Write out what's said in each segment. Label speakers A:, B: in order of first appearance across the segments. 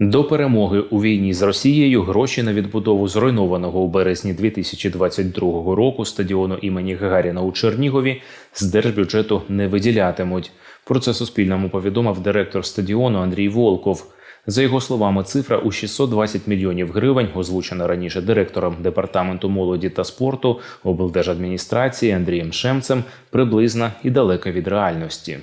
A: До перемоги у війні з Росією гроші на відбудову зруйнованого у березні 2022 року стадіону імені Гагаріна у Чернігові з держбюджету не виділятимуть. Про це Суспільному повідомив директор стадіону Андрій Волков. За його словами, цифра у 620 мільйонів гривень, озвучена раніше директором департаменту молоді та спорту облдержадміністрації Андрієм Шемцем, приблизна і далека від реальності.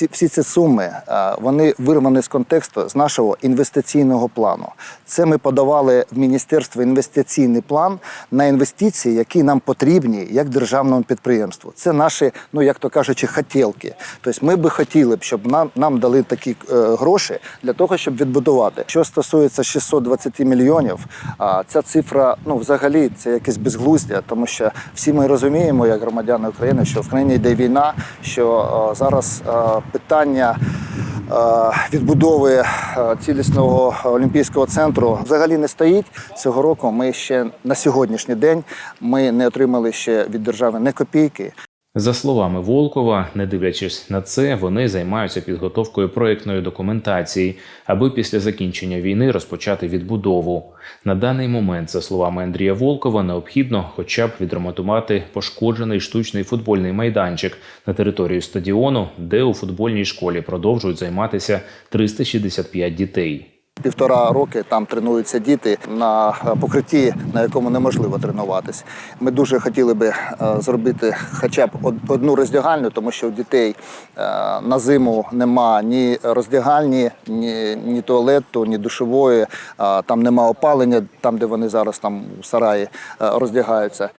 B: Ці всі ці суми е, вони вирвані з контексту з нашого інвестиційного плану. Це ми подавали в міністерство інвестиційний план на інвестиції, які нам потрібні як державному підприємству. Це наші, ну як то кажучи, хотілки. Тобто, ми би хотіли б, щоб нам нам дали такі е, гроші для того, щоб відбудувати. Що стосується 620 мільйонів, а ця цифра, ну взагалі, це якесь безглуздя, тому що всі ми розуміємо, як громадяни України, що в країні йде війна, що е, зараз питання е, відбудови е, цілісного олімпійського центру взагалі не стоїть. Цього року ми ще на сьогоднішній день ми не отримали ще від держави не копійки.
A: За словами Волкова, не дивлячись на це, вони займаються підготовкою проєктної документації, аби після закінчення війни розпочати відбудову. На даний момент, за словами Андрія Волкова, необхідно хоча б відремонтувати пошкоджений штучний футбольний майданчик на територію стадіону, де у футбольній школі продовжують займатися 365 дітей.
B: Півтора роки там тренуються діти на е, покритті, на якому неможливо тренуватись. Ми дуже хотіли би е, зробити хоча б одну роздягальню, тому що у дітей е, на зиму нема ні роздягальні, ні, ні туалету, ні душової. Там нема опалення, там де вони зараз там у сараї роздягаються.